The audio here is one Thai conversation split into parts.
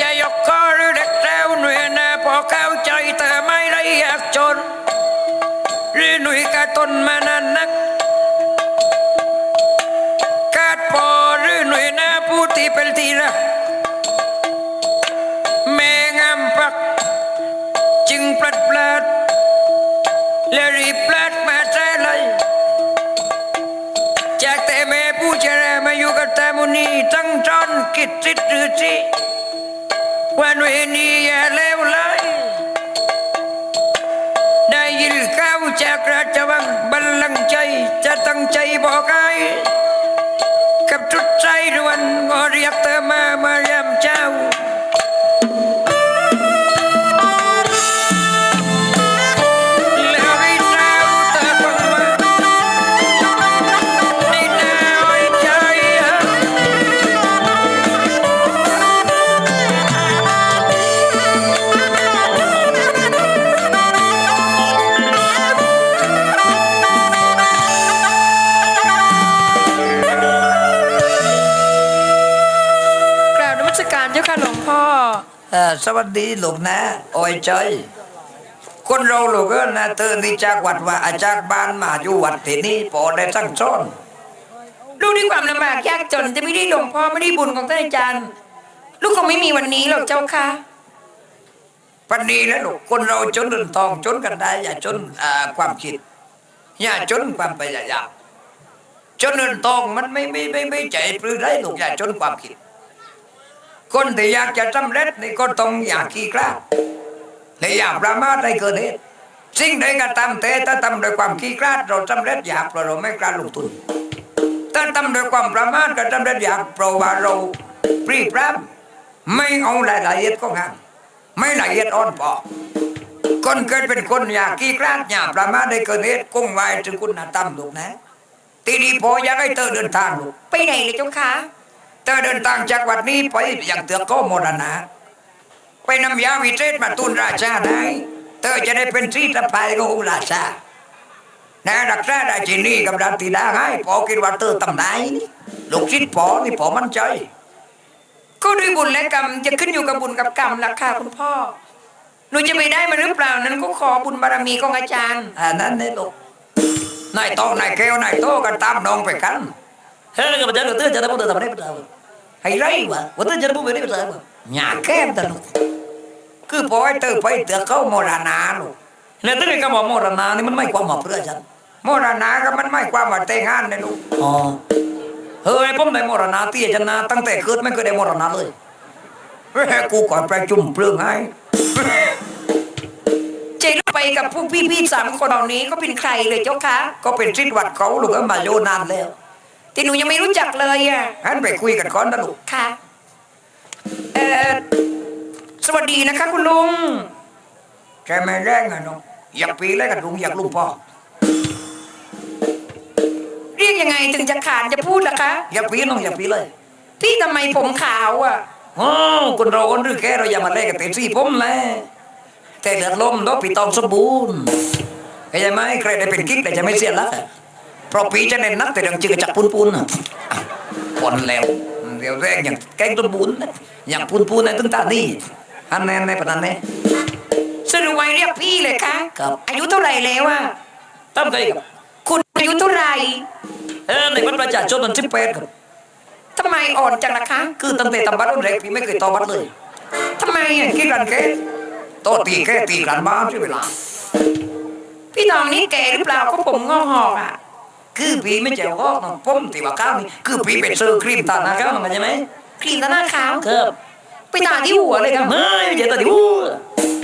จะยกคอหรือเด็กแต้วหน่วยนาพอเข้าใจแต่ไม่ได้อยากจน หรือหนุ่ยกระตนมานานนักกาดพอหรือหน่วยนาผู้ที่เป็นที่รักแม่งามปัก จึงปลัดปลาดและรีบปลัดมาแท้เลยจากแต่แม่ผู้เจริมาอยู่กับตามุนีตั้งจอนกิจจิตหรือที่ ว่าหน่วยนี้อย่าเลวไหลได้ยินข้าวจากราชวังบัลลังก์ใจจะตั้งใจบอกไอ้ สวัสดีลูกนะอ้อยใจคนเราลูกเอ้ยนะเตือนที่จากวัดว่าอาจากบ้านมาอยู่วัดที่นี่พอได้ตั้งซ้อนลูกด้วยความลำบากยากจนจะไม่ได้หลวงพ่อไม่ได้บุญของท่านอาจารย์ ลูกคงไม่มีวันนี้หรอกเจ้าค่ะปันนี้แล้วลูกคนเราจนเรื่องทองจนกันได้อย่าจนอ่าความคิดอย่าจนความพยายามจนเรื่องทองมันไม่ไม่ไม่ไม่ใจปลื้มได้ลูกอย่าจนความคิด คนที่อยากจะสำเร็จนี่ก็ต้องอยากขี้กล้าในอยากประมาทได้เกินเหตุสิ่งใดก็ตามแต่ถ้าทำด้วยความขี้กล้าเราสำเร็จอยากเพราะเราไม่กล้าลงทุนถ้าทำด้วยความประมาทก็สำเร็จอยากเพราะว่าเราปรีพร้ำไม่เอารายละเอียดของงานไม่ละเอียดอ่อนพอคนเกิดเป็นคนอยากขี้กล้าอยากประมาทได้เกินเหตุกุ้งไว้ถึงคุณธรรมลูกนะทีนี้พออยากให้เธอเดินทางลูกไปไหนเลยจ้าคะ เธอเดินทางจากวัดนี้ไปอย่างเตือกโกโมรณะไปนำยาวิเศษมาตุนราชาได้เธอจะได้เป็นที่ตะไคร้ขององค์ราชานะรักษาได้ที่นี่กับดันตีดาให้พอคิดว่าเธอทำได้ลูกชิดพอนี่พอมั่นใจก็ด้วยบุญและกรรมจะขึ้นอยู่กับบุญกับกรรมล่ะค่ะคุณพ่อหนูจะไปได้มาหรือเปล่านั้นก็ขอบุญบารมีของอาจารย์อันนั้นนี่ลูกนายโตนายแก้วนายโตกันตามน้องไปกัน เฮ้ยกับอาจารย์เธอจะได้พูดทำอะไรไปทำให้ไรวะว่าเธอจะได้พูดไปได้ไปทำหยาแก้มตลกคือพอให้เธอไปเตือเขาโมรณาลูกแล้วที่นี่ก็บอกโมรณานี่มันไม่ความหมาเพื่อฉันโมรณาก็มันไม่ความว่าแต่งงานเลยลูกอ๋อเฮ้ยผมได้โมรณาที่ฉันนะตั้งแต่เกิดไม่เคยได้โมรณาเลยเฮ้ยกูก่อนประชุมเปลืองให้เจลูกไปกับพวกพี่ๆสามคนเหล่านี้ก็เป็นใครเลยเจ้าค่ะก็เป็นทธิ์วัดเขาลูกเอ้ยมาโยนานแล้ว แต่หนูยังไม่รู้จักเลยอะหันไปคุยกันก่อนนะลูกค่ะเอ่อสวัสดีนะคะคุณลุงแกไม่แรงอะน้องอยากปีแล้วกันลุงอยากลุงพ่อเรียกยังไงถึงจะขานจะพูดล่ะคะอยากปีน้องอยากปีเลยพี่ทำไมผมขาวอะโอ้คนเราคนหรือแค่เราอย่ามาแลกกันเต็มที่ผมแหละแต่เลือดลมต้องปีตองสมบูรณ์เข้าใจไหมใครได้เป็นกิ๊กแต่จะไม่เสียละ เพราะปีจะเน้นนักแต่เรื่องจืดจากปูนปูนอะอะปนแล้วเดี๋ยวแรกอย่างแกงต้นบุญนะอย่างปูนปูนในตึ้งตานี่อันแน่ในปนันแน่สรุปไว้เรียกพี่เลยคะครับอายุเท่าไหร่แล้วอะตั้งใจกับคุณอายุเท่าไหร่เออในบัตรประชาชนมันสิบแปดครับทำไมอ่อนจังล่ะคะ คือตั้งแต่ทำบัตรรุ่นแรกพี่ไม่เคยต่อบัตรเลยทำไมอะคิดกันแค่โตตีแค่ตีกันบ้านใช่เวลาพี่ทองนี่แก่หรือเปล่าก็ผมงอกหอกอะ คือพี่ไม่เจ้าก็น้องผมตีว่าก้าวนี่คือพี่ไปซื้อครีมตาหน้าก้าวมันใช่ไหมครีมหน้าขาวครับไปตาที่หัวเลยครับไม่ไม่ใช่ตาดิว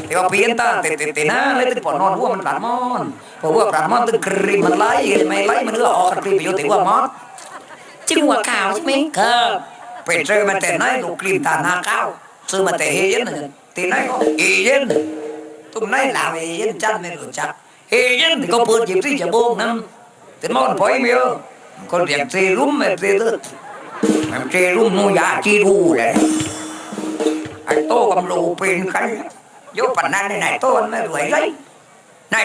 แต่ว่าพี่เห็นตาเตะเตะเตะหน้าเลยตึงปอนนอนหัวมันปลาดมอนเพราะว่าปลาดมอนตึงครีมมันไล่ไม่ไล่มันเลือออกครีมไปอยู่ต่ว่ามอดจึงหัวขาวใช่ไหมครับไปซื้อมาแต่ไหนลูกครีมตาหน้าก้าวซื้อมาแต่เฮเย็นน่ะที่ไหนก็เฮเย็นตรงไหนลาวเฮเย็นจันไม่รู้จักเฮเย็นที่เปิดหยิบที่จะโบงนั้น แต่มอนพอยไม่เออคนเรียกเซรุ่มไม่เซเตอร์มันเจรุ่มนูยาจีดูเลยไอ้โตกับลูกเป็นกันยกปันนั้นในไหนโตมันไม่รวยเลยนา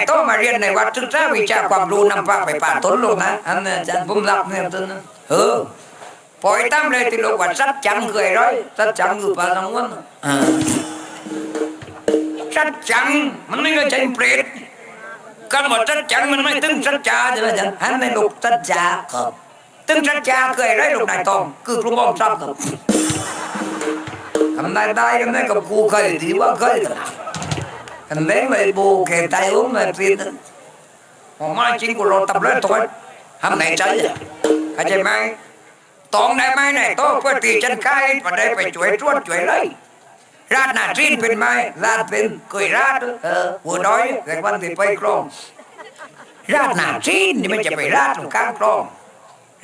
กษาวิชาความรู้นำพาไปป่าต้นลงนะอันนั้นอาจารย์ผมรับอกสัดจังเคยร้อยสัดจังมันไม่ก็ใจเปรตก็หมดสัดจังมันไม่ตึงสัจจาใช่ไมจันหันในลูกสัจจาครับตึงสัจจาเคยไร้ลูกนายตองคือครูมองทราบครับทำได้ได้กันได้กับกูเคยดีว่าเคยครับกันเล่นไปบูเกตายอุ้มไปปีนผมมาจริงกูรอตับเลยตัวทำไหนใจอะเข้าใจไหมตองได้ไหมเนี่ยโตเพื่อตีฉันใกล้มาได้ไปช่วยตรวจช่วยเลย ราดหน้าจีนเป็นไหมราดเป็นเคยราดเออหัวน้อยแต่วันที่ไปคลอง ราดหน้าจีนนี่มันจะไปราดตรงกลางคลอง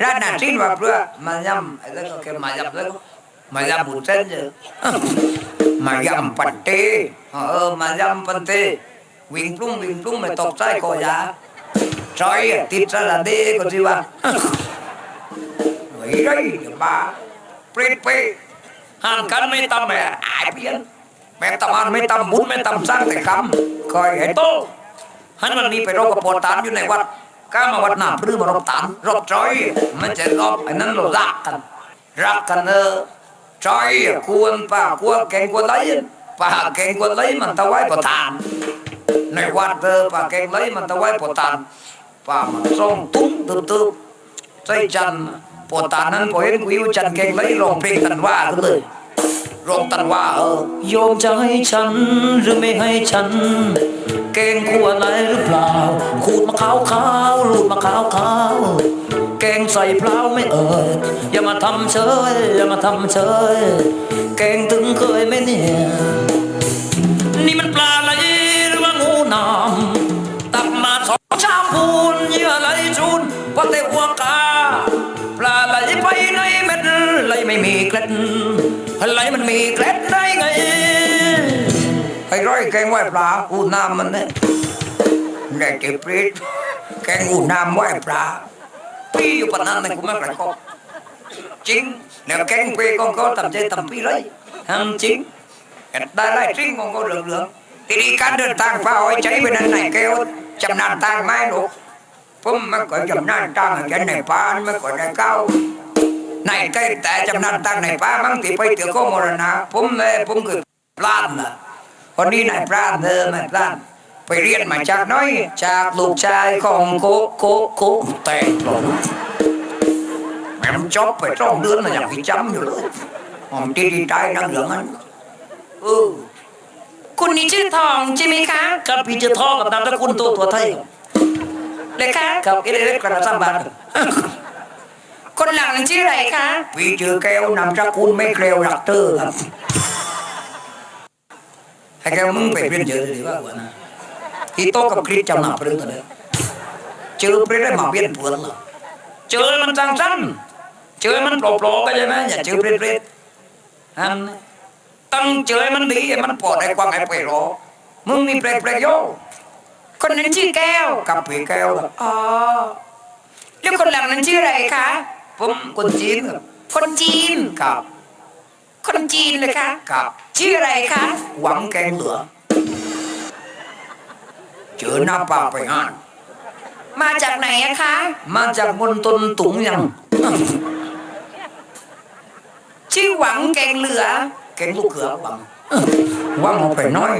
ราดหน้าจีนว่าเพื่อมายำไอ้เรื่องก็แค่มายำแล้วก็มายำบุญเส้นเยอะมายำปันเตเออมายำปันเตวิ่งปลุ้งวิ่งปลุ้งไม่ตกใจคอยา trời tít ra là đê còn gì mà người đây bà prết phê hàng cân mấy tâm mẹ ai biết mẹ tâm ăn mấy tâm bún หันกันไม่ตำแม่ไอ้เพี้ยนแม่ตำหัไม่ตำบุญไม่ตำสร้างแต่กรรมคอยไอ้โตหันวันนี้ไปรบกับปอตานอยู่ในวัดก้ามาวัดหน้าพรื้มารบตานรบจอยมันจะรบไอ้นั้นเรารักกัน รักกันเออจอยควรป่าควรแกงควรไล่ป่าแกงควรไล่มันตะไว้ปอตานในวัดเออป่าแกงไล่มันตะไว้โพตานป่ามันทรงตุ้งตึบตึบใจจันทร์ ปวดตานั้นพอเห็นกูอยู่จันเก่งเลยร้องเพลงตันว่าขึ้นเลยร้องตันว่าเออโยมจะให้ฉันหรือไม่ให้ฉัน เก่งขั้วไหนหรือเปล่า ขูดมะขาวขาวรูดมะขาวขาวเก่งใส่เปล่าไม่เอ่ยอย่ามาทำเฉยอย่ามาทำเฉยเก่งถึงเคยไหมเนี่ยนี่มันปลาไหลหรือว่างูนามตักมาสองชามพูนเยื่อไหลจูนพอเตะหัวกา ปลาไหลไปในเม็ดไหลไม่มีเกล็ดไหลมันมีเกล็ดได้ไงไอ้ร้อยแกงไหวปลาอูน้ำมันเนี่ยแกเก็บปรีดแกงอูน้ำไหวปลาพี่อยู่ปนนั้นนกูไม่กระกอบจริงแล้วแกงเปก็ก็ทำใจทำพี่เลยทำจริงได้ไล่จริงของก็เหลืองๆทีนี้การเดินทางฟ้าอ้อยใจไปนั้นไหนแกวจำนานทางไหมลูก ผมไม่เคยจำนานตั้งแค่ในป่านไม่เคยได้เข้าในใกล้แต่จำนานตั้งในป่าบางทีไปเที่ยวก็มรณะผมเลยผมคือพลาดนะคนนี้นายพลาดเดิมนายพลาดไปเรียนมาจากน้อย จากลูกชายของโคโคโคแต่งหลงแม่มจบไปสองเดือนมันยังพิจำอยู่เลยผมดีดีใจนั่งเหลืองนั้นเออคุณนี่ชื่อทองใช่ไหมคะกับพี่จะทองกับนามตะกูลตัวตัวไทย เลยคะกับเอเล็กกระสัมบัติคนหลังชื่ออะไรคะพี่ชื่อแก้วนามสกุลไม่เกลียวรักเธอครับให้แก้วมึงไปเรียนเยอะดีกว่านะที่โตกับคริสจำหนาเพื่อนเลยเจอเพื่อนได้มาเปลี่ยนเพื่อนเหรอเจอมันจังจันเจอมันโปร่งๆก็ใช่ไหมอย่าเจอเปรตๆอันตั้งเจอมันดีมันปลอดได้กว่างไอ้เปรตหรอมึงนี่เปรตเปรตโย คนนั้นชื่อแก้วกับผีแก้วครับอ๋อแล้วคนหลังนั้นชื่ออะไรคะผมคนจีนครับคนจีนกับ คนจีนเลยคะกับ ชื่ออะไรคะหวังแกงเหลือเจอหน้าป่าไปงานมาจากไหนอะคะ มาจากมณฑลตุงยัง ชื่อหวังแกงเหลือ แกงลูกเขือหวังหวังเอาไปน้อย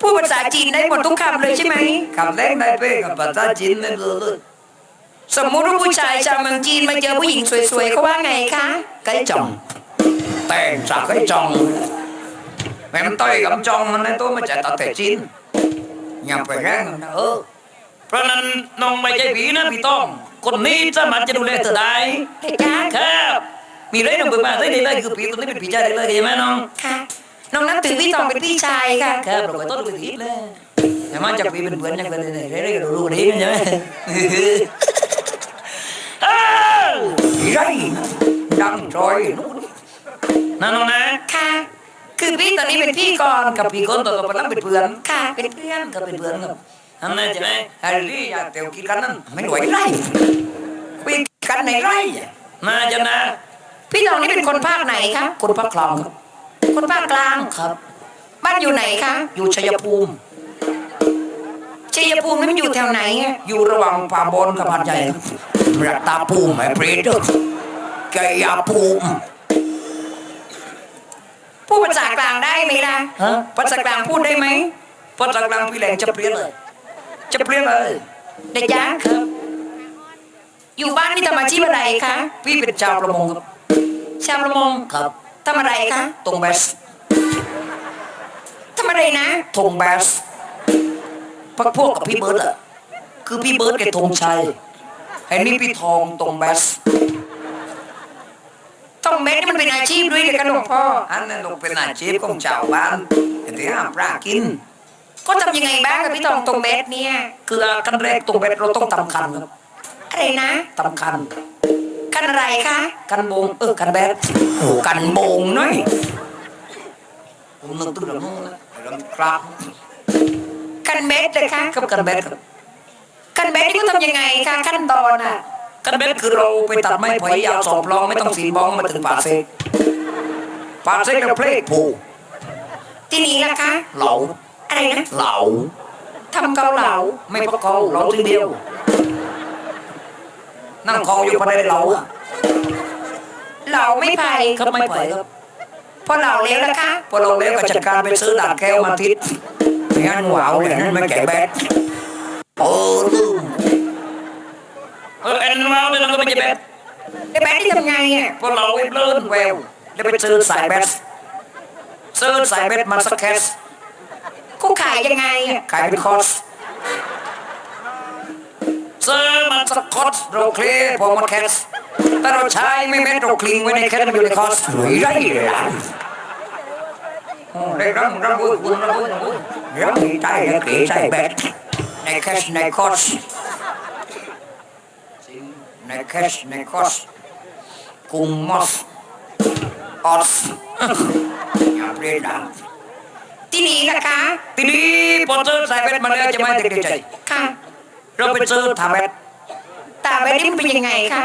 พูดภาษาจีนได้หมดทุกคำเลยใช่ไหมคำแรกได้เป้กับภาษาจีนไม่รู้เลยสมมุติว่าผู้ชายชาวเมืองจีนมาเจอผู้หญิงสวยๆเขาว่าไงคะ cái chồng tèn sạc cái chồng em tôi cầm chồng mà nên tôi mới chạy tập thể chín nhà phải ráng ừ เพราะนั้นน้องไม่ใช่ผีนะพี่ต้อง คนนี้สามารถจะดูแลเธอได้เด็กคะครับ มีอะไรน้องเบิกมาได้เลยคือผีตัวนี้เป็นผีชายได้เลยใช่ไหมน้องค่ะ น้องนับถือพี่ทองเป็นพี่ชายค่ะครับเราไปต้นไปผีเลย nhà má chắc vì bình thường nhắc lên này đấy đấy đủ đi nhá เอ้า đi đây đang rồi นั่นน้องนะค่ะคือพี่ตอนนี้เป็นพี่ก่อนกับพี่คนตัวกับพลังเป็นเพื่อนค่ะเป็นเพื่อนก็เป็นเพื่อนครับอันนั้นใช่ไหม hay đi nhà tiểu kia cắn mấy đuổi đây quy cắn này đây น่าจะนะพี่ทองนี่เป็นคนภาคไหนคะคนภาคกลางครับ คนภาคกลางครับ บ้านอยู่ไหนคะ อยู่ชัยภูมิ ชัยภูมินี่มันอยู่แถวไหนอะอยู่ระหว่างป่าบนกับหาดใหญ่รัตตาปูมไอ้เปรตเด้อชัยภูมิ พูดภาษากลางได้ไหมล่ะฮะภาษากลางพูดได้ไหมภาษากลางพี่แหลงจะเปลี่ยนเลย จะเปลี่ยนเลยเด็กยักษ์ครับ อยู่บ้านนี่ทำอาชีพอะไรคะ พี่เป็นชาวประมงครับ ชาวประมงครับ ทำอะไรคะตรงแบสทำอะไรนะธงแบสพักพวกกับพี่เบิร์ดอะคือพี่เบิร์ดแกธงชัยไอ้นี่พี่ทองตรงแบสต้องเม็ดนี่มันเป็นอาชีพด้วยเลยกันหลวงพ่ออันนั้นลงเป็นอาชีพของชาวบ้านที่ห้ามปลากิน ก็ทำยังไงบ้างกับพี่ตองตรงเม็ดเนี่ย คือขั้นแรกตรงแบสเราต้องทำคันครับอะไรนะทำคัน กันอะไรคะกันโบงเออกันแบสโอ้กันโบงหน้อยผมนึกถึงเรื่องนู้นนะเรื่องครับกันเม็ดเลยคะกับกันแบสครับกันเม็ดนี่ก็ทำยังไงคะขั้นตอนอะกันแบสคือเราไปตัดไม้ไผ่ยาวสองปลองไม่ต้องสีบองมาถึงป่าเซกป่าเซกเราเพลกผูที่นี้ล่ะคะเหลาอะไรนะเหลาทำเกาเหลาไม่พอเขาเหลาทีเดียว นั่งคออยู่ภายในเหลาอะเหลาไม่ไผ่ครับไม่ไผ่ครับพอเหลาแล้วล่ะคะพอเราแล้วก็จัดการไปซื้อดาดแก้วมาทิศไม่งั้นหวาวเลยนั่นไม่แก่แบดโอ้ลืมเออเอ็นวาวเนี่ยเราก็ไม่ใช่แบดไอ้แบดที่ทำไงอะพอเราเว็บเลื่อนแววแล้วไปซื้อสายแบดซื้อสายแบดมาสักแคสเขาขายยังไงอะขายเป็นคอร์ส ซื้อมาสักอร์สเรเคลีพอมาแคสแต่เราใช้ไม่แม้เรคลิงไว้ในแคสมันอยู่ในคอร์สหรือไรเลยล่ะได้รับรับบุญบุญรับบุญบุญรับมีใจและเก๋ใจแบดในแคชในคอสในแคชในคอสกุงมอสออสอย่าเปลี่ยนดังที่นี้ล่ะคะที่นี้พอเจอสายแบดมาแล้วจะไม่ติดใจค่ะ เราไปเจอถาแบดตาแบดนี่มันเป็นยังไงคะ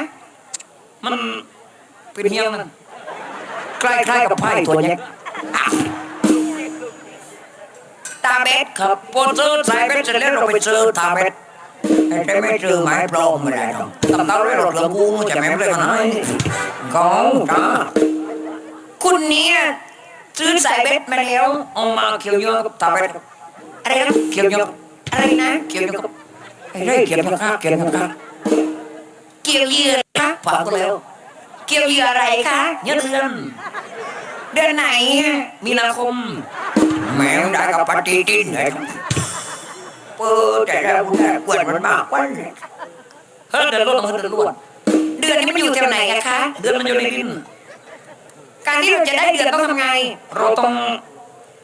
มันเป็นเฮี้ยงนั่นคล้ายๆกับไพ่ตัวเนี้ยตาแบดครับพอเจอสายแบดเสร็จแล้วเราไปเจอถาแบดแต่ไม่เจอไม้ปลอมไม่ได้หรอกตำเต้าได้หรอกเหลืองกูจะแม่เลยกันไหนเขาจ้าคุณเนี่ยซื้อสายแบดมาแล้วเอามาเขียวเยอะกับตาเป็ดอะไรนะเขียวเยอะอะไรนะเขียวเยอะกับ ไอ้เร่เขียวเยอะครับเขียวเยอะครับเกี่ยวเหยื่อคะฝากก็แล้วเกี่ยวเหยื่ออะไรคะเยอะเดือนเดือนไหนอะมีนาคมแมวได้กับปฏิทินเลยเปิดแต่แล้วคุณแม่ปวดมันมากกว่าเฮ้ยเดือนรถต้องเดือนรวดเดือนนี้มันอยู่แถวไหนอะคะ เดือนมันอยู่ในดิน การที่เราจะได้เดือนต้องทำไง เราต้อง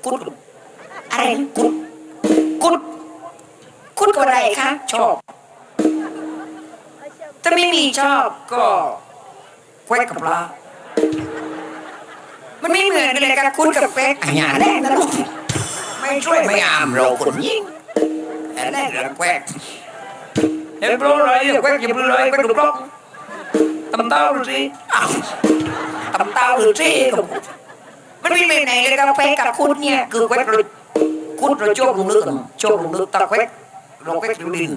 กุดอะไรนะกุดกุด คุดกับอะไรคะชอบ ถ้าไม่มีชอบก็แควกกับปลามันไม่เหมือนกันเลยกับคุดกับเป๊กอันนี้แรกนะลูกไม่ช่วยไม่อามเราคนยิงอันแรกเราแควกเดี๋ยโปรอะไรเลยแควกอย่าเปลือยแควกดูกล้องตำเต้าดูสิอ้าวตำเต้าดูสิมันไม่เหมือนไหนเลยกับเป๊กกับคุดเนี่ยคือแควกคุดเราโจกลงลึกโจกลงลึกตาแควก เราแควกดูดิน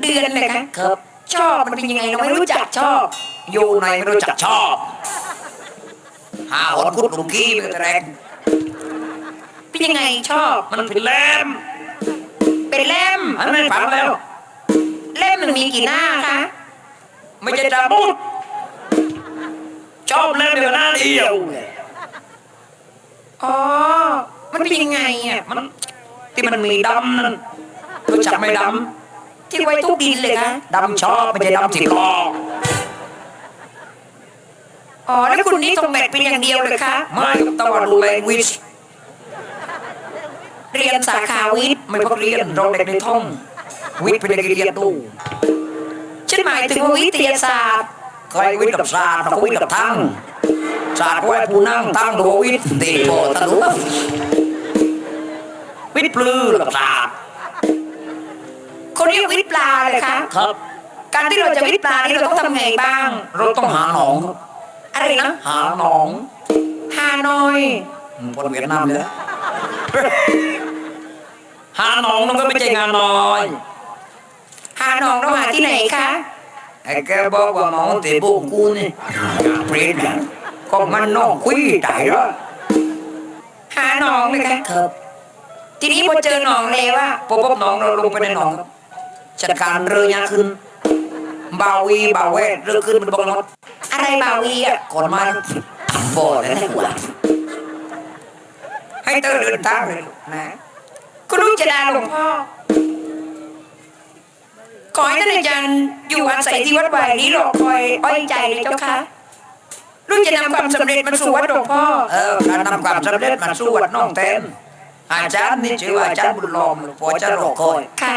เดือนเลยคะครับ ชอบมันเป็นยังไงเราไม่รู้จักชอบ อยู่ในไม่รู้จักชอบ หาหอนคุดหลุมขี้ไปกระแรงเป็นยังไงชอบ มันเป็นแหลมเป็นเล่มอันไม่ฝันแล้ว เล่มมันมีกี่หน้าคะไม่ใช่จะพูดชอบเล่นเดียวหน้าเดียวอ๋อ มันเป็นยังไงอะ มันที่มันมีดำนั่น รู้จักไหมดที่ไว้ทุกดินเลยคะดำชอบไม่ใช่ดำสิกออ๋อแล้วคุณนี่ตรงแบดเป็นอย่างเดียวเลยคะไม่ตะวันดูแลวิชเรียนสาขาวิทย์ไม่พักเรียนเราเด็กในท้อง วิทย์เป็นเด็กเรียนดูฉันหมายถึงวิทยาศาสตร์ใครวิทย์กับศาสตร์เราวิทย์กับทั้งศาสตร์ไว้ผู้นั่งตั้งดูวิทย์ตีโพตะลุวิทย์ปลือกับศาสตร์ เขาเรียกวิทย์ปลาเลยคะครับ การที่เราจะวิทย์ปลานี่เราต้องทำไงบ้าง เราต้องหาหนองอะไรนะหาหนองฮานอยคนเวียดนามเลยหาหนองมันก็ไม่ใช่งานน้อยฮานองเราหาที่ไหนคะไอ้แกบอกว่าหมอตีบุกกูนี่เปลี่ยนนะก็มันน้องคุยตายแล้วหาหนองเลยค่ะครับ ทีนี้พอเจอหนองเลยว่าพอพบน้องเราลงไปในหนองครับ จัดการเรือยาขึ้น บาวีบาเวทเรื่องขึ้นเป็นบนรถอะไรบาวีอะก่อนมาบ่อแล้วให้หัวให้เธอเดินทางเลยลูกนะก็รู้จะดาหลวงพ่อขอให้ท่านอาจารย์อยู่อาศัยที่วัดไหวนี้รอคอยอ้อยใจเลยเจ้าค่ะลูกจะนำความสำเร็จมาสู่วัดหลวงพ่อ เออการนำความสำเร็จมาสู้วัดน้องแทนอาจารย์นี่ชื่อว่าอาจารย์บุญลอมพอจะรอคอยค่ะ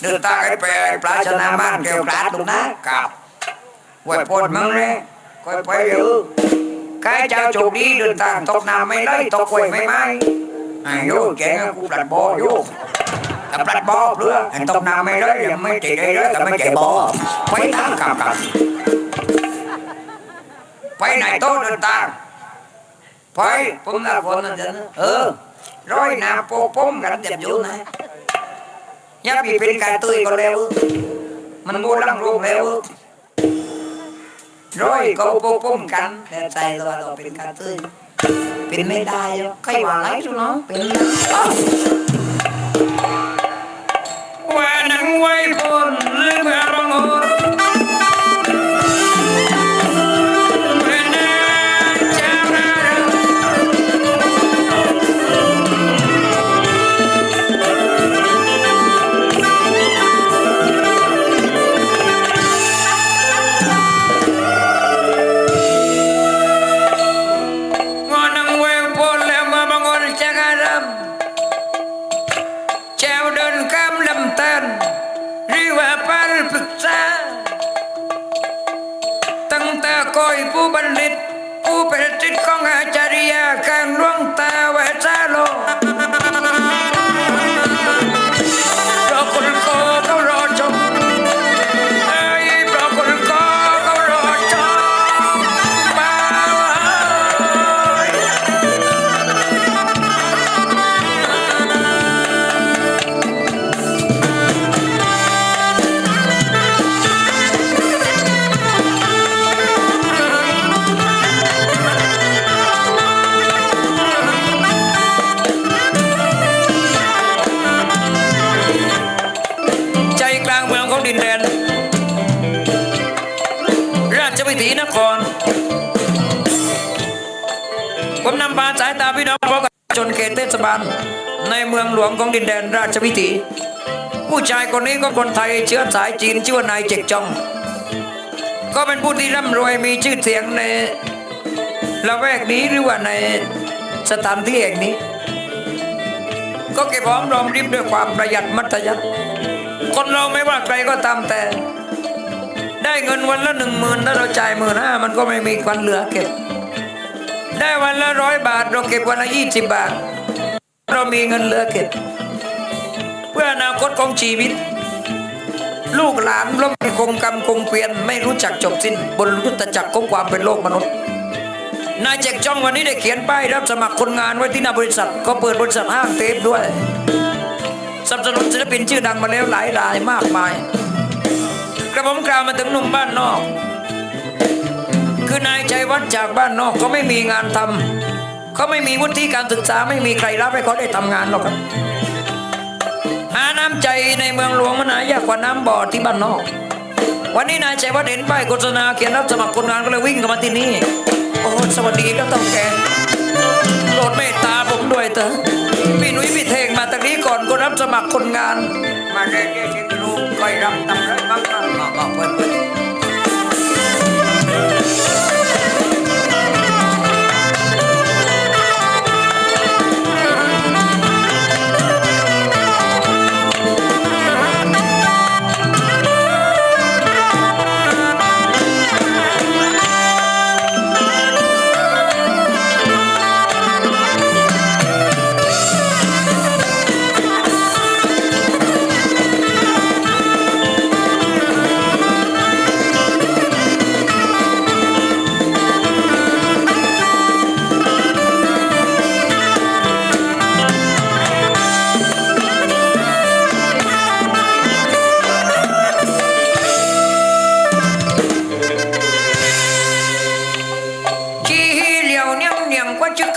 เดือดตาไอ้ปรปลาชนะบ้านเกี่ยวกราดลูกนะกับวัยพดมึงเนี่ยคอยไปอยู่ใครเจ้าโชคดีเดินทางตกน้ำไม่ได้ตกควยไม่ไหมไอ้โยแกงกูปลัดบอโยแต่ปลัดบอเพื่อไอ้ตกน้ำไม่ได้ยังไม่ตีได้แล้วแต่ไม่เจ็บบอไปตั้งกับกับไปไหนโต้เดินทางไปผมละคนนั่นเออร้อยนาโปป้มกันเจ็บอยู่นะ ยาบีเป็นกาตุยก็เร็วมันบูดังรวมเร็วร้อยก็ปุ้ปุ่มกันแต่ใจเราเราเป็นกาตุยเป็นไม่ได้ใครว่าไรทุนน้องเป็นว่านังไว้คนลืมอารมณ์ ของดินแดนราชวิถี ผู้ชายคนนี้ก็คนไทยเชื้อสายจีนชื่อว่านายเจกจอง ก็เป็นผู้ที่ร่ำรวยมีชื่อเสียงในละแวกนี้หรือว่าในสถานที่แห่งนี้ ก็เก็บหอมรอมริบด้วยความประหยัดมัธยัสถ์คนเราไม่ว่าใครก็ตามแต่ ได้เงินวันละหนึ่งหมื่นถ้าเราจ่ายหมื่นห้ามันก็ไม่มีควันเหลือเก็บ ได้วันละร้อยบาทเราเก็บวันละยี่สิบบาท เรามีเงินเหลือเก็บเพื่ออนาคตของชีวิต ลูกหลานล้มคงกรรมคงเกวียนไม่รู้จักจบสิ้น บนรุตจักรของความเป็นโลกมนุษย์นายแจกจ้องวันนี้ได้เขียนป้ายรับสมัครคนงานไว้ที่หน้าบริษัท ก็เปิดบริษัทห้างเทปด้วยสนับสนุนศิลปินชื่อดังมาแล้วหลายรายมากมาย กระผมกล่าวมาถึงหนุ่มบ้านนอก คือนายชัยวัฒน์จากบ้านนอกเขาไม่มีงานทำ เขาไม่มีวุฒิการศึกษาไม่มีใครรับให้เขาได้ทำงานหรอกครับหาน้ำใจในเมืองหลวงมันหายากกว่าน้ำบ่อที่บ้านนอก วันนี้นายชัยวัฒน์เห็นป้ายโฆษณาเขียนรับสมัครคนงานก็เลยวิ่งเข้ามาที่นี่โอ้สวัสดีครับต้องแกโปรดเมตตาผมด้วยเถอะพี่นุ่ยพี่เทงมาตะกี้ก่อนก็รับสมัครคนงาน มาเรียนเรียนรู้คอยรับตำไรบ้างบ้างบอบอกเพื่อน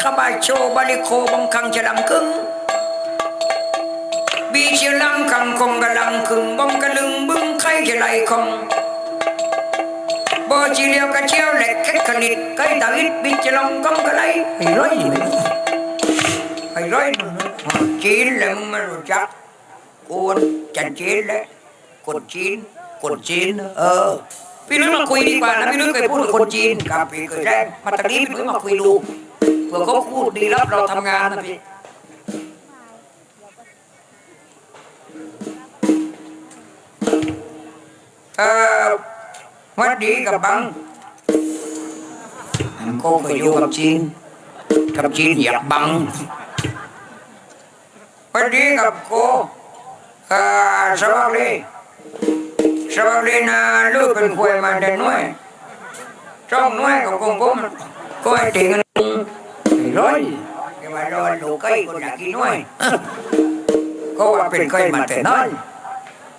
ขบาโชบาลิโคบังคังจะลังกึงบีเชียลังคังคงกะลังคึงบองกะลึงบึ้งไข่จะไหลคงบ่จีเลียวกะเชียวแหลกแค่ขลิดไก่ตาอิดบินจะลองกองกะไหลไอ้ร้อยนี่ไอ้ร้อยนู่นน่ะจีนแหละมึงไม่รู้จักกูจันจีนแหละคนจีนคนจีนเออพี่นุ้ยมาคุยดีกว่านะพี่นุ้ยเคยพูดกับคนจีนกับพี่เคยได้มาตะกี้พี่นุ้ยมาคุยดู เผื่อเขาพูดดีแล้วเราทำงานนะพี่เออวัดดีกับบังกูเคยอยู่กับจีนกับจีนอยากบังวัดดีกับกูเออสวัสดีสวัสดีนะลูกเป็นควยมาแต่น้อยจ้องน้อยกับกงผมก็ให้ตีกัน ไอ้ร้อยแกมาโดนลูกไก่คนอยากกินน้อยก็ว่าเป็นไก่มาแต่น้อย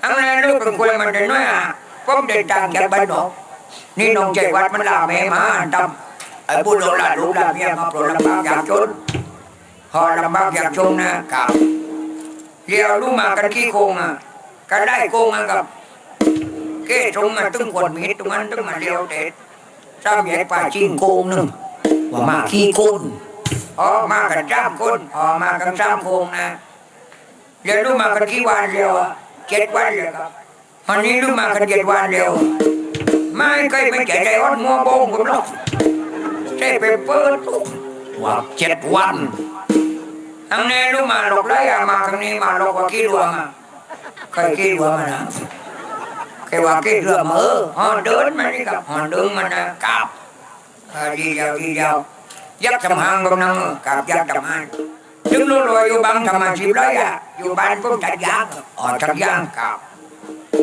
อันนั้นลูกเป็นคนมันเดินน้อยอะผมเดินทางจากบ้านนอกนี่น้องใจวัดมันลาแม่มาอันดำไอ้บุญหลงลาลูกลาเมียมาโปรดลำบากอยากจนพอลำบากอยากจนนะครับเลี้ยวลูกมากันขี้โกงอะกันได้โกงอะกับเก้ตรงอะตึงคนมีตรงนั้นตึงมาเลี้ยวเด็ดซ้ำแยกป่าจิ้งโกงหนึ่งว่ามาขี้โกน อ๋อมากันจ้ามคนอ๋อมากันจ้ามโกงนะเลี้ยวลูกมากันขี้วันเลี้ยวเจ็ดวันเลยครับวันนี้ลูกมากันเจ็ดวันเร็วไม่เคยไม่ใจใจอ่อนมัวบงผมหรอกใช่ไปเปิดว่าเจ็ดวันทางนี้ลูกมาหลอกได้อะมาทางนี้มาหลอกว่าขี้ดวงอะเคยขี้ดวงนะเคยว่าขี้เรือมเออฮอนเดินมานี่กับฮอนเดินมันนะกับดีเดียวดีเดียว ยักษ์จำหางกำลังกับยักษ์จำหางถึงรู้รวยอยู่บางทำอาชีพไรอะอยู่บ้านผมจัดยางอ๋อจัดยางครับ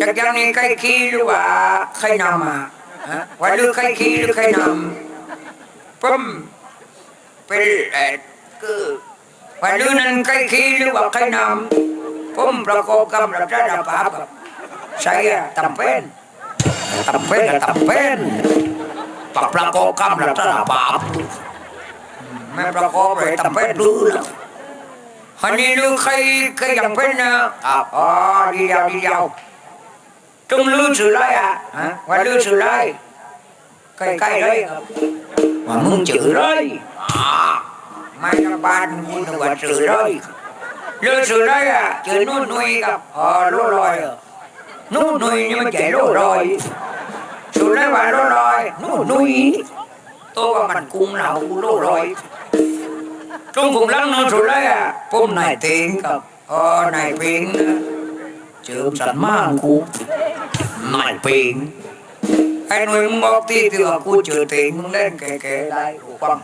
จัดยางนี่ใครขี้หรือว่าใครนำมาฮะว่าหรือใครขี้หรือใครนำผมเป็นเอ่อคือว่าหรือนั้นใครขี้หรือว่าใครนำผมประกอบกับรับราชภาพกับใช่อะตำเป็นตำเป็นอะตำเป็นปรับประกอบกับรับราชภาพ ไม่ประกอบเลยตำเป็นดูแล้วอันนี้ลูกใครใครยังเป็นนะครับอ๋อดีเดียวดีเดียวจงลือสื่อไรอะฮะว่าลือสื่อไรใกล้ใกล้ๆเลยครับว่ามึงจือเลยอ่าไม่ทำบ้านมึงนึกว่าสื่อเลยลือสื่อไรอะจือนู่นนุยครับอ๋อโลลอยเหรอนู่นนุยนี่มันใจโลลอยสื่อไรว่าโลลอยนู่นนุยตัวว่ามันกุ้งเหล่ากูโลลอย trung cũng lắng nó rồi đấy à hôm nay tiếng cặp ờ này phiền trường sản mang cú. Này phiền anh nuôi một tí thừa cô chữ tiếng lên kể kể đây của quăng.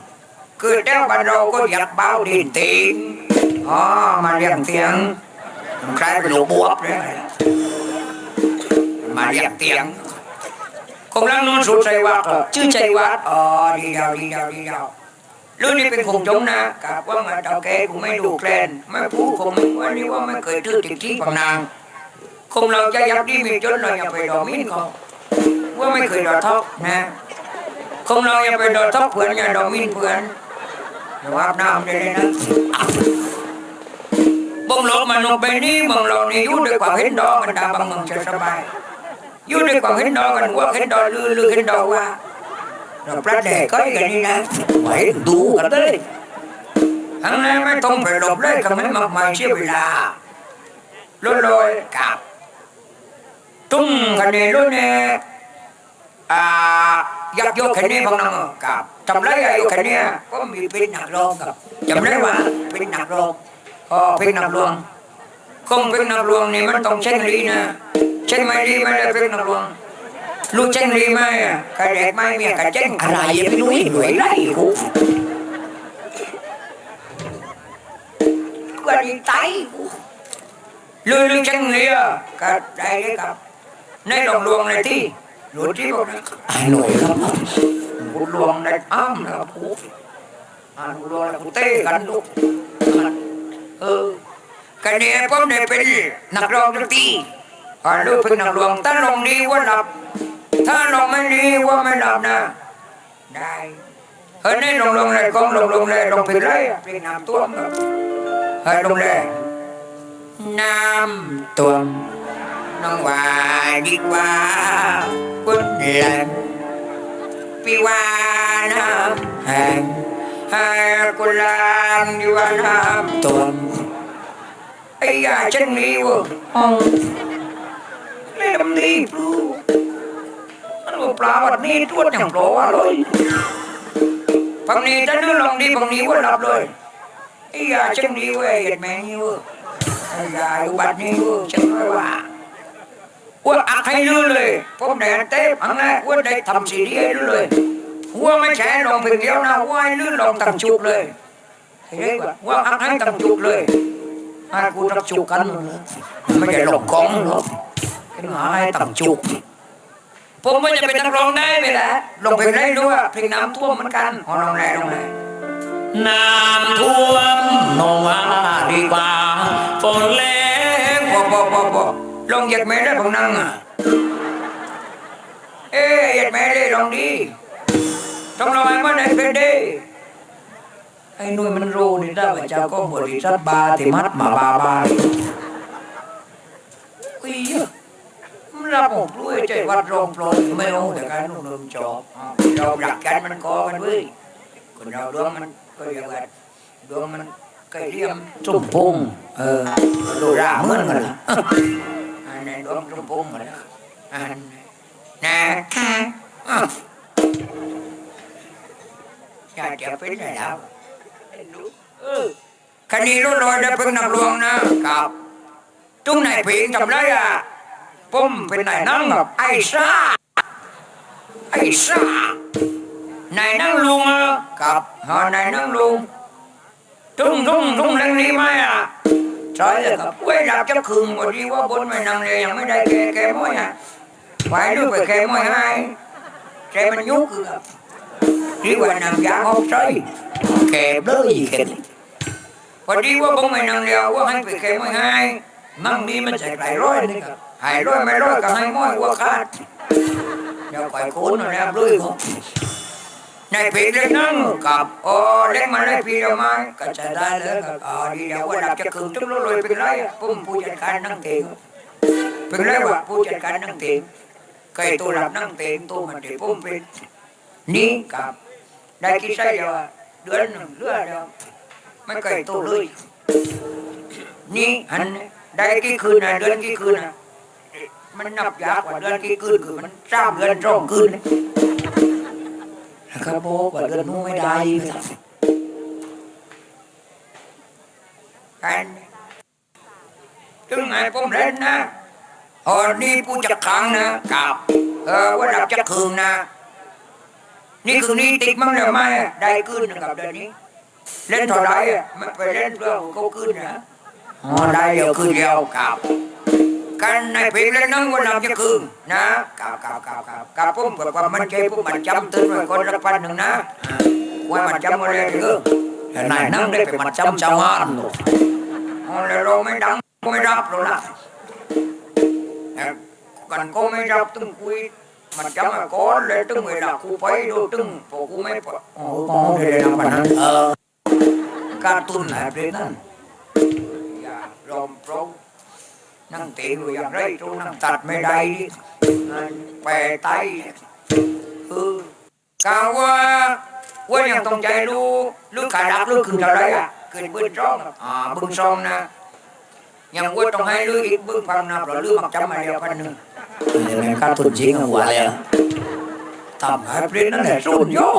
Cứ đeo bản đồ có giặt bao đền tiếng ờ mà liền tiếng. Thằng trai cái đồ bóp đấy. Mà liền tiếng. Cũng lắng nó rồi chạy quạt chứ chạy quạt ờ đi đâu đi đâu đi đâu. เรื่องนี้เป็นของจงนะกับว่ามาเต่าแกกูไม่ดูแคลนไม่พูดคงว่านี่ว่าไม่เคยตื้อติดที่พังนางคงเราจะยับดีมีจนเราอย่าไปดอกมิ้นเขาว่าไม่เคยดอกทอกนะคงเราอย่าไปดอกทอกเพื่อนอย่าดอกมิ้นเพื่อนอย่าว่าน้ำเลยนะบังหลอกมันลงไปนี่บังหลอกนี่อยู่ด้วยความเห็นดอกมันดาบังมึงจะสบายอยู่ด้วยความเห็นดอกกันว่าเห็นดอกลือลือเห็นดอกว่า เราประเดี๋กก็ยัางนี้นะไม่ดูกันเลยทั้งนั้นไม่ต้องไปดลบเลยก็ไม่มากมายเสียเวลาลุ้นลอยกับตุ้มกันนี้ลุ้นเนี่ยอ่ายักยกแค่นี้บางนังกับจำได้ไอ้แค่นี้ก็มีเป็นหนักลงกับจำได้ว่าเป็นหนักลงอ๋อเป็นหนักลงคงเป็นหนักลงนี่มันต้องเช็นนี้นะเช็นไม่ดีไม่ได้เป็นหนักลง รู้เจ้งดีไหมอะกระเด็กไม่เมียกระเจ้งอะไรอะไม่รู้เห็นหน่วยไรกูกระดิ่งไตกูลือลือเจ้งเลยอะกระไดเลยครับในหลวงหลวงเลยที่หลวงที่บอกนะไอ้หน่วยครับกูหลวงได้อ้ามนะครับกูอ่านกูหลวงแล้วกูเต้กันลูกเออกันเนี่ยผมได้เป็นนักร้องดนตรีอ่าลูกเป็นนักร้องตั้งลงดีว่าหลับ ถ้าเราไม่ดีว่าไม่หลับนะได้เฮ้ยนี่ลงลงเลยกองลงลงเลยลงไปเลยเพลงน้ำท่วมค รูปปลาวันนี้ทวดอย่างโปรว่าเลยฝั่งนี้ถ้านึกลองดีฝั่งนี้ว่าหลับเลยไอ้ยาจังดีเว้ยเห็นไหมนี่เว้ยไอ้ยาอุบัตินี่เว้ยจังเลยว่าว่าอักให้ลือเลยผมแดนเต้พังนะว่าได้ทำสีดีให้ลือเลยว่าไม่ใช่ลงเพียงเดียวนะว่าให้ลือลงตั้งจุกเลยเฮ้ยว่าอักให้ตั้งจุกเลยให้กูตั้งจุกกันไม่ใช่หลอกกองหรอกเป็นหาให้ตั้งจุก ผมว่าจะเป็นนักร้องได้ไหมล่ะลงเพลงได้ด้วยเพลงน้ำท่วมเหมือนกันอ๋อลองได้ลองได้น้ำท่วมน้องว่าดีกว่าฝนแรงพอพอพอพอลองเหยียดแม่ได้ผมนั่งอะเอ๊ะเหยียดแม่ได้ลองดีต้องลองให้มันได้เพลงดีไอ้นุ่ยมันรู้นี่ได้ว่าเจ้าก็บริษัทบาร์ที่มัดมาบาบาอุ้ย รับผมด้วยใจวัดรองปลอยไม่เอาแต่การนุ่มนมจบเราหลักกันมันกอกันเว้ยคนเราดวงมันก็เรียกว่าดวงมันกล้เรียมสุ่มพุงเออดูร่าเหมือนกันละอันนี้ดวงสุ่มพุงกันแล้วอันนี้นะค่ะอ้าวอยากจะเป็นอะไรแล้วเออคันนี้รู้ลอยได้เป็นนักลวงนะครับตุ้งไหนเพลงจำได้อะ ผมเป็นนายนั่งแบบไอ้ซ่าไอ้ซ่านายนั่งลุงอะครับฮานายนั่งลุงตุ้งตุ้งตุ้งเรื่องนี้ไหมอะใช่เลยครับเว้ยดับจะคืนวันนี้ว่าบนไม่นั่งเลยยังไม่ได้แกแกม้อยอะไปดูไปแกม้อยให้ใจมันยุกคือครับที่ว่านำยาหอบใจแกเบ้ออีกแค่นี้พอดีว่าผมไม่นั่งเดียวว่าให้ไปแค่ไม่ให้นั่งนี้มันจะหลายร้อยนี่ครับ หายร้อยไม่ร้อยก็ให้ม้อยว่าขาดเดี๋ยวไปโคนหน่อยนะครับลุยผมในปีเล็กนั่งกับโอ้เล็กมาได้ปีเดียวไหมก็จะได้เลยครับอ๋อดีเดียวว่าดับจะคืนจุ๊บลยเป็นไรผมผู้จัดการนั่งเต็งเป็นไรวะผู้จัดการนั่งเต็งเคยตัวรับนั่งเต็งตัวมันเต็งผมเป็นนี่กับได้กี่ไส้เดียวเดือนหนึ่งเดือนเดียวไม่เคยโตเลยนี่อันได้กี่คืนนะเดือนกี่คืนนะ มันนับยากกว่าเดือนกี่คืนคือมันสามเดือนสองคืนนะครับโบกว่าเดือนนู้นไม่ได้ครับอันถึงไงผมเล่นนะอ๋อนี่ผู้จัดขังนะกับเออว่าดับจะคืนนะ นี่คือนี่ติ๊กมั้งเลยไหมได้คืนนะครับเดือนนี้ เล่นเท่าไรอะไม่ไปเล่นเรื่องเขาขึ้นนะอ๋อได้เดียวคืนเดียวครับ กันในเพลงเล่นนั่งวันนำจะคืนนะครับครับครับครับครับผมเพื่อความมันใจผมมันจำตื่นไว้คนละพันหนึ่งนะอ่าว่ามันจำอะไรเถอะแต่นายนั่งได้ไปมันจำชาวบ้านหนูอ๋อแล้วเราไม่ดังก็ไม่รับหรอกนะแต่กันก็ไม่รับตึงคุยมันจำไอ้ก้อนเลยตึงเวลากูไปดูตึงพอกูไม่ไปอ๋ออ๋อเดี๋ยวเดี๋ยววันนั้นเออการ์ตูนแบบนั้นอย่ารอมโปร นั่งเตะอยู่อย่างไรตรงนั่งตัดไม่ได้แปรไตเออกาว่าว่ายังต้องใจลูกลูกขาดักลูกคืออะไรอะเกิดบึ้งช่องอ่าบึ้งช่องนะยังว่าต้องให้ลูกอีกบึ้งพันนะเพราะลูกมักจำมาเดียวพันหนึ่งเนี่แม่การ์ตูนจริงหัวเลยทำให้เปลี่ยนนั่นแหละสุดยอ